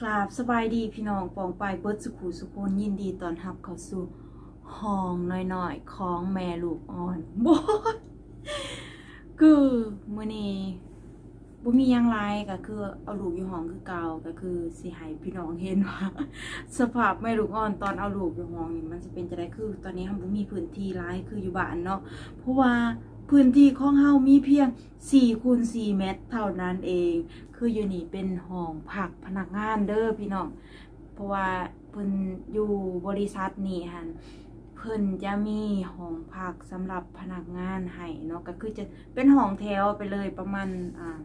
กราบสบายดีพี่น้องปองไปเบิดสุขูสุคนยินดีตอนรับเข้าสู่ห้องน้อยๆของแม่ลูกอ่อนบดคือมื้อนี้บ่มียังไรก็คือเอาลูกอยู่ห้องคือเก่าก็คือสิให้พี่น้องเห็นว่าสภาพแม่ลูกอ่อนตอนเอาลูกอยู่ห้องนี่มันสิเป็นจังได้คือ ตอนนี้เราบ่มีพื้นที่หลายคืออยู่บ้านเนาะเพราะว่า พื้นที่ของเฮามีเพียง4คูณ4เมตรเท่านั้นเอง คืออยู่นี่เป็นห้องพักพนักงานเด้อพี่น้อง เพราะว่าเพิ่นอยู่บริษัทนี่หันเพิ่นจะมีห้องพักสำหรับพนักงานให้เนาะก็คือจะเป็นห้องแถวไปเลยประมาณอ่า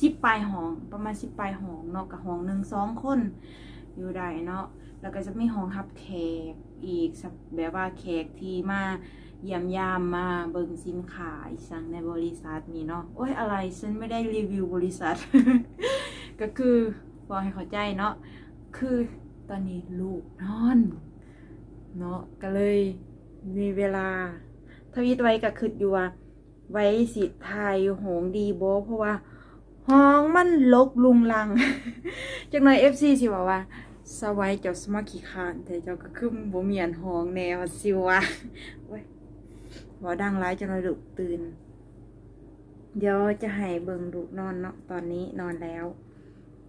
สิบปลายห้องประมาณสิบปลายห้องเนาะกับห้องหนึ่งสองคนอยู่ได้เนาะแล้วก็จะมีห้องรับแขกอีกสักแบบว่าแขกที่มา เยี่ยมยามมาเบิ่งสินค้าอีสั่งในบริษัทนี่เนาะโอ้ยอะไรฉันไม่ได้รีวิวบริษัท ก็คือบอกให้เข้าใจเนาะคือตอนนี้ลูกนอนเนาะก็เลยมีเวลาทวิตไว้ก็คิดอยู่ว่าไว้สิทายโหงดีโบเพราะว่าห้องมันลกลุงลัง จากหน่อยเอฟซีสิบอกว่าสวัยเจ้าสมาขี้คานแต่เจ้าก็คือบ่เมียนห้องแนวสิวะ โอ้ยบ่ดังร้ายจังหน่อยลูกตื่น เดี๋ยวจะให้เบิงลูกนอนเนาะตอนนี้นอนแล้ว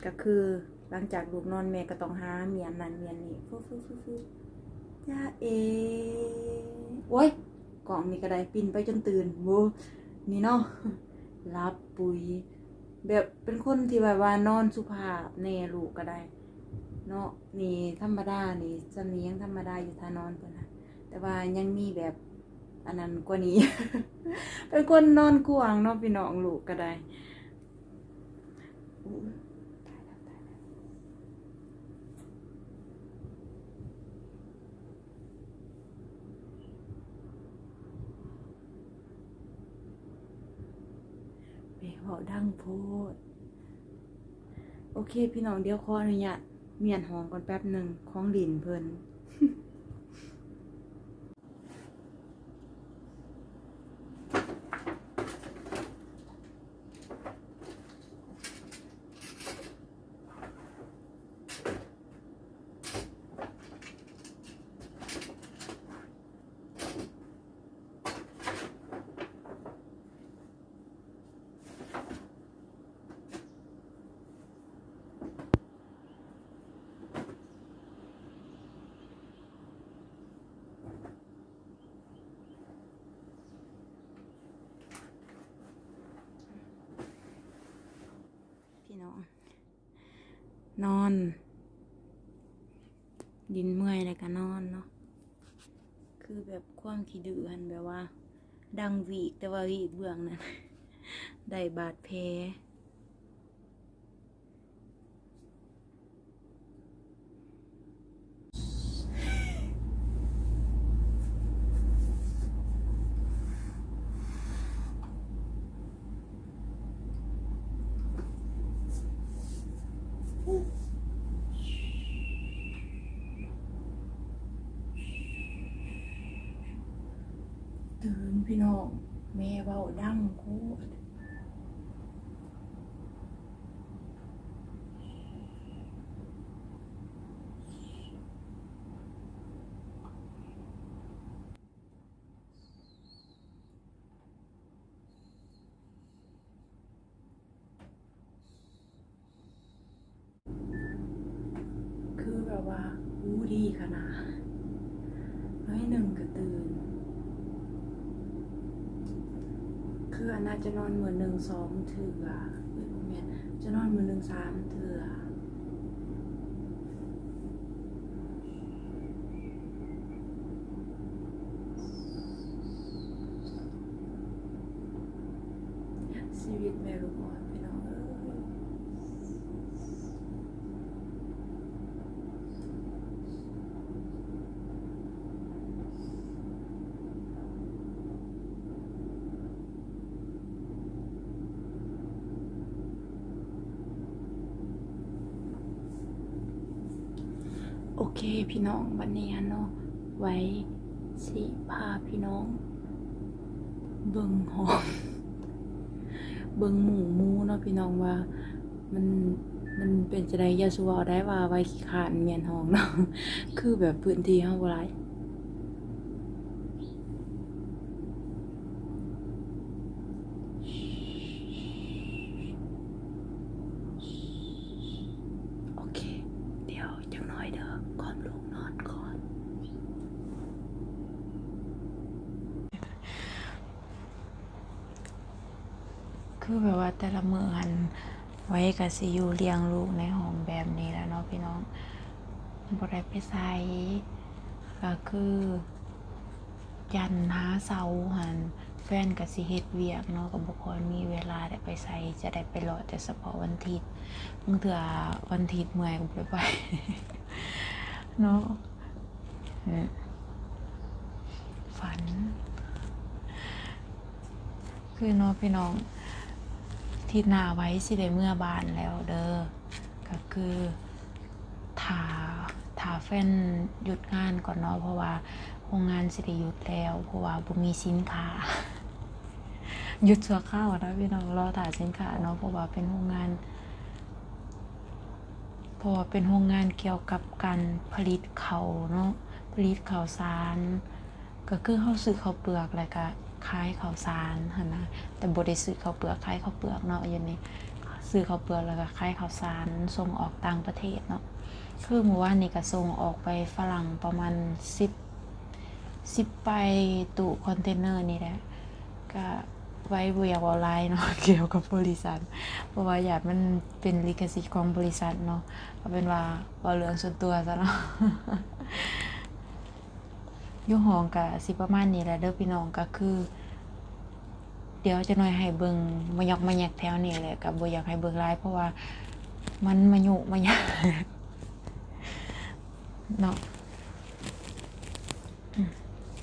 ก็คือหลังจากลูกนอนแม่ก็ต้องหาเมียนนั่นเมียนนี่ฟูฟูฟูฟูจ้าเอโอ้ยกล่องนี่ก็ไดปินไปจนตื่นโบนี่เนาะรับปุ๋ย แบบเป็นคนที่แบบว่านอนสุภาพแน่ลูกก็ได้ เนาะนี่ธรรมดานี่จำนี้ยงธรรมดาอยู่ท่านอนเพิ่นนะแต่ว่ายังมีแบบ อันนั้นกว่านี้ เป็นคนนอนกวางเนาะพี่น้องลูกก็ได้อุ๊ยตายแล้ยวดังโพดโอเค พี่น้องเดี๋ยวขออนุญาตเมียนหองก่อนแป๊บหนึ่งของดินเพิ่น พี่น้อง นอน ดินเมื่อยแล้วก็นอนเนาะคือแบบความขี้ดื้อหันแบบว่า ดังวีกแต่ว่าวีกเบื้องนั้นได้บาดแผลตื่น พี่น้อง แม่เบาดังโคตรคือแบบว่าอู้ดีขนาดน้ยหนึ่งก็ตื่น คืออันน่าจะนอนเหมือนหนึ่งสองเถื่อเอ้ยบ่แม่นจะนอนเหมือนหนึ่งสามเถื่อชีวิตแม่ลูกอ่อนพี่น้องเอ้ย โอเคพี่น้องวันนี้เนาะไว้สิพาพี่น้อง เบิ่งหองเบิ่งหมูมูเนาะพี่น้องว่ามันมันเป็นจะได้ยาสัวได้ว่าไว้ขี้ขานเมียนห้องเนาะคือแบบพื้นที่เฮาบ่หลายอเค เดี๋ยวจังน้ อยเด้อก่อนลงนอนก่อน คือแบบว่าแต่ละมือหันไว้กับสิอยู่เลี้ยงลูกในห้องแบบนี้แล้วเนาะพี่น้องบ่ได้ไปใส่ก็คือ ยันหาเสาหัน แฟนกับสิเฮ็ดเวียกเนาะก็บ่ค่อยมีเวลาได้ไปใส่จะได้ไปรอแต่เฉพาะวันทิตย์บางเทื่อวันทิตย์เมื่อยก็ได้ไปเนาะฝัน คือเนาะพี่น้องที่หนาไว้สิได้เมื่อบานแล้วเด้อก็คือถาถาแฟนหยุดงานก่อนเนาะเพราะว่าโรงงานสิได้หยุดแล้ว เพราะว่าบ่มีสินค้า หยุดชั่วคราวนะพี่น้องรอถ่ายสินค้าเนาะเพราะว่าเป็นโรงงานเพราะว่าเป็นโรงงานเกี่ยวกับการผลิตเขาเนาะผลิตข้าวสาร ก็คือเขาซื้อข้าวเปลือกแล้วก็ขายข้าวสารหันนะแต่บ่ได้ซื้อข้าวเปลือกขายข้าวเปลือกเนาะอย่างนี้ซื้อข้าวเปลือกแล้วก็ขายข้าวสารส่งออกต่างประเทศเนาะคือเมื่อวานนี้ก็ส่งออกไปฝรั่งประมาณ10 10ไปตู้คอนเทนเนอร์นี่แหละก็ ไว้บ่อยากเว้าหลายเนาะเกี่ยวกับบริษัท เพราะว่าอยากมันเป็นลิขสิทธิ์ของบริษัทเนาะเอาเป็นว่าเว้าเรื่องส่วนตัวซะเนาะยู่ห้องก็สิประมาณนี้แหละเด้อพี่น้องก็คือ เดี๋ยวจะหน่อยให้เบิงมายกมาแยกแถวนี้แหละก็บ่อยากให้เบิงหลายเพราะว่ามันมายุมายากเนาะ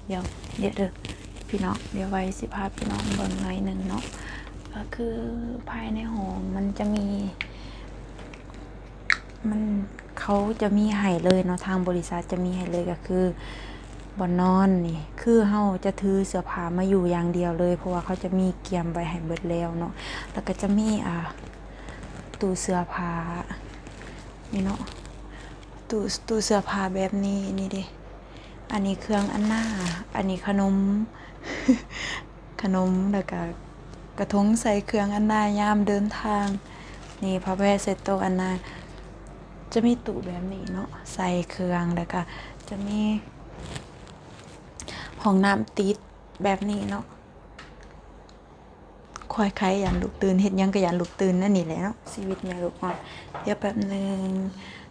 เดี๋ยวเดี๋ยวเด้อ พี่น้องเดี๋ยวไว้สิพาพี่น้องเบิ่งหน่อยหนึงเนาะก็คือภายในห้องมันจะมี มันเขาจะมีให้เลยเนาะทางบริษัทจะมีให้เลยก็คือบอนนอนนี่ คือเฮาจะถือเสื้อผ้ามาอยู่อย่างเดียวเลย เพราะว่าเขาจะมีเกียมไว้ให้เบิดแล้วเนาะแล้วก็จะมีอ่าตู้เสื้อผ้านี่เนาะตู้ตู้เสื้อผ้าแบบนี้นี่ด้อันนี้เครื่องอันหน้า อันนี้ขนม ขนมแล้วก็กระทงใส่เครื่องอันนายามเดินทาง นี่พระแพทย์เซตโตอันนา จะมีตู้แบบนี้เนาะใส่เครื่องแล้วก็จะมีห้องน้ำติดแบบนี้เนาะคอยใครยันลูกตื่นเฮ็ดยังก็ยันลูกตื่นนั่นนี่แหละเนาะชีวิตแม่ลูกอ่อนเดี๋ยวแป๊บหนึง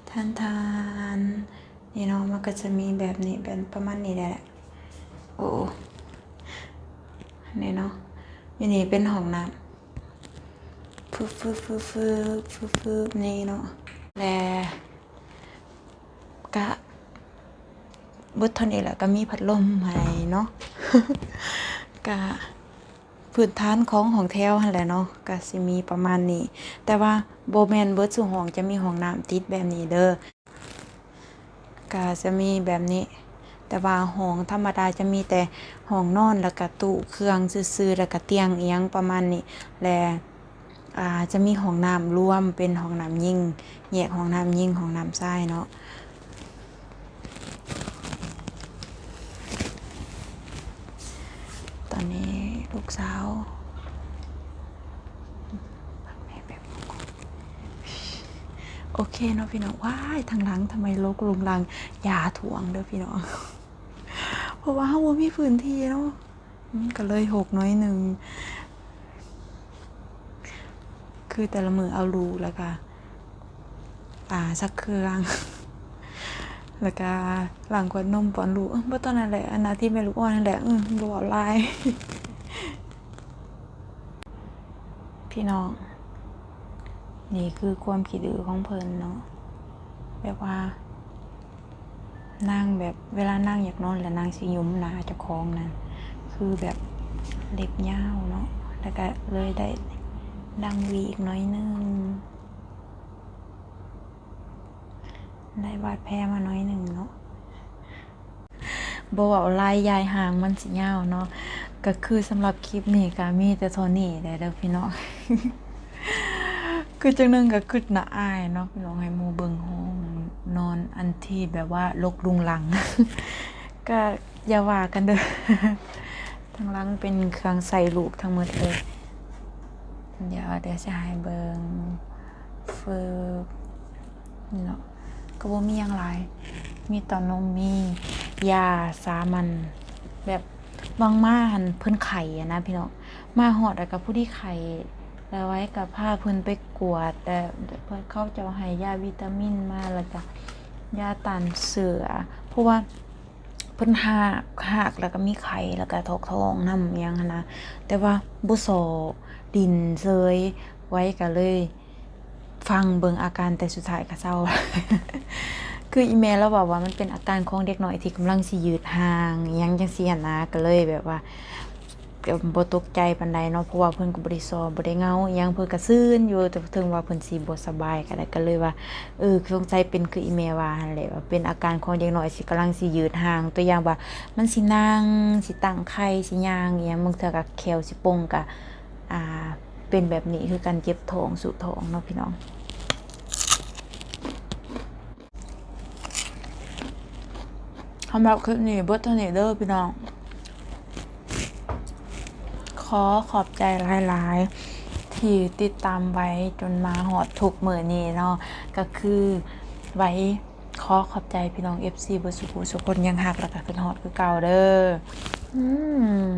ทานทานนี่เนาะมันก็จะมีแบบนี้เป็นประมาณนี้แหละโอ้ นี่เนาะอันนี้เป็นห้องน้ำฟึบฟึบฟึบฟึบฟึบฟึบนี่เนาะและกะบิดเท่านี้แหละก็มีพัดลมให้เนาะกะพื้นฐานของห้องแถวหั่นแหละเนาะก็สิมีประมาณนี้ แต่ว่าโบแมนเบิร์ดซุห้องจะมีห้องน้ำติดแบบนี้เด้อก็จะมีแบบนี้ แต่ว่าห้องธรรมดาจะมีแต่ห้องนอนแล้วก็ตู้เครื่องซื่อๆแล้วก็เตียงเอียงประมาณนี้และอ่าจะมีห้องน้ำรวมเป็นห้องน้ำยิ่งแยกห้องน้ำยิ่งห้องน้ำทรายเนาะตอนนี้ลูกสาวโอเคเนาะพี่น้องว้ายทางหลังทำไมลกลุงลังยาถ่วงเด้อพี่น้อง เพราะว่าเฮาบ่มีพื้นที่เนาะก็เลยหกน้อยหนึ่ง คือแต่ละมือเอารูแล้วก็อ่าสักเครื่อง แล้วก็หลังขวดนมปอนลูเออบ่ตอนนั้นแหละอันนาที่แม่ลูกอ่อนนั่นแหละอืมบอาหลาย พี่น้อง นี่คือความคิดดื้อของเพิ่นเนาะแบบว่า นั่งแบบเวลานั่งอยากนอนแล้วนั่งสิยุ้มหนาเจ้าของนั่นคือแบบเล็บยาวเนาะแล้วก็เลยได้ดังวีอีกน้อยหนึงได้บาดแผลมาน้อยหนึ่งเนาะบว่าลายยายหางมันสิยาวเนาะก็คือสำหรับคลิปนี้ก็มีแต่เท่านี้แหละเด้อพี่น้อง คือจังนึงก็คึดน่าอายเนาะพี่น้องให้หมู่เบิ่งห้องนอนอันที่แบบว่าลกลุงลัง ก็อย่าว่ากันเด้อทางหลังเป็นเครื่องใส่ลูกทั้งหมดเลยเดี๋ยวเดี๋ยวจะให้เบิงเฟิร์นี่เนาะก็บ่มีหยังหลายมีตอนนมมียาสามัญแบบบางมาหันเพิ่นไข่อะนะพี่น้องมาหอดแล้วกับผู้ที่ไข่ แล้วไว้กับผ้าเพิ่นไปกวด แต่เพิ่นเขาจะให้ยาวิตามินมาแล้วก็ยาต้านเสือ เพราะว่าเพิ่นหากหากแล้วก็มีไข่แล้วก็ทอกทองน้ำยังนะแต่ว่าบุโซดินเซยไว้ก็เลย ฟังเบิงอาการแต่สุดท้ายก็เศร้า คืออีเมลเราบอกว่ามันเป็นอาการของเด็กน้อยที่กำลังสิยืดห่างยังจังซี่หันนะก็เลยแบบว่า ก็บ่ตกใจปานใดเนาะเพราะว่าเพิ่นก็บ่ได้ซอบ่ได้เงาอิหยังเพิ่นก็ซื่นอยู่แต่ถึงว่าเพิ่นสิบ่สบายก็ได้ก็เลยว่าเออสงสัยเป็นคืออีเมลว่าหั่นแหละว่าเป็นอาการของเด็กน้อยสิกำลังสิยืดห่าง ตัวอย่างว่ามันสินั่งสิตั้งไข่สิย่างอิหยังบางเทื่อก็แขวสิปงก็อ่าเป็นแบบนี้คือการเจ็บท้องสุดท้องเนาะพี่น้องสำหรับคลิปนี้เบิร์ตเทานี้เด้อพี่น้อง อขอบใจหลายๆ ที่ติดตามไว้จนมาหอดทุกเมือนี้เนาะก็คือไว้ขอขอบใจพี่น้อง FC เบอร์สุขุสุคนยังหักแล้วก็ขึ้นฮอดคือเก่าเด้ออืม